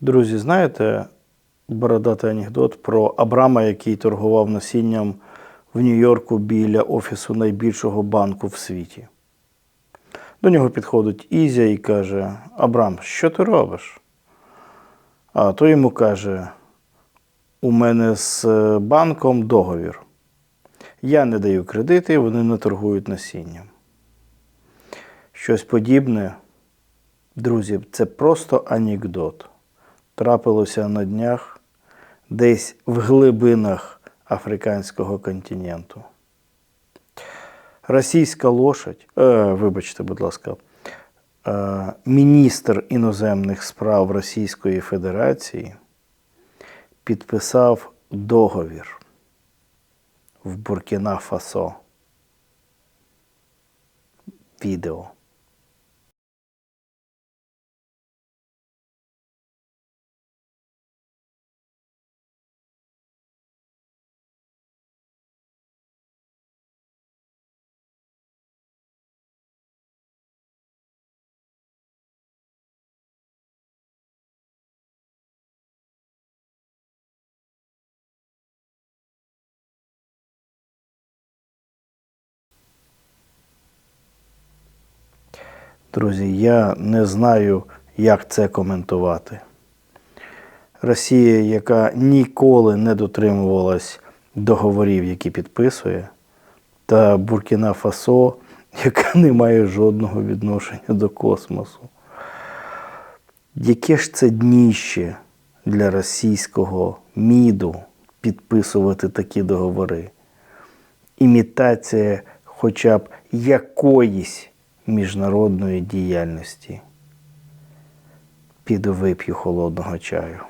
Друзі, знаєте бородатий анекдот про Абрама, який торгував насінням в Нью-Йорку біля офісу найбільшого банку в світі. До нього підходить Ізя і каже: Абрам, що ти робиш? А той йому каже: У мене з е, банком договір. Я не даю кредити, вони не торгують насінням. Щось подібне, друзі, це просто анекдот. Трапилося на днях десь в глибинах африканського континенту. Російська лошадь, е, вибачте, будь ласка, е, міністр іноземних справ Російської Федерації підписав договір в Буркіна Фасо. Відео. Друзі, я не знаю, як це коментувати. Росія, яка ніколи не дотримувалась договорів, які підписує, та Буркіна Фасо, яка не має жодного відношення до космосу. Яке ж це дніще для російського міду підписувати такі договори? Імітація хоча б якоїсь міжнародної діяльності. Піду вип'ю холодного чаю.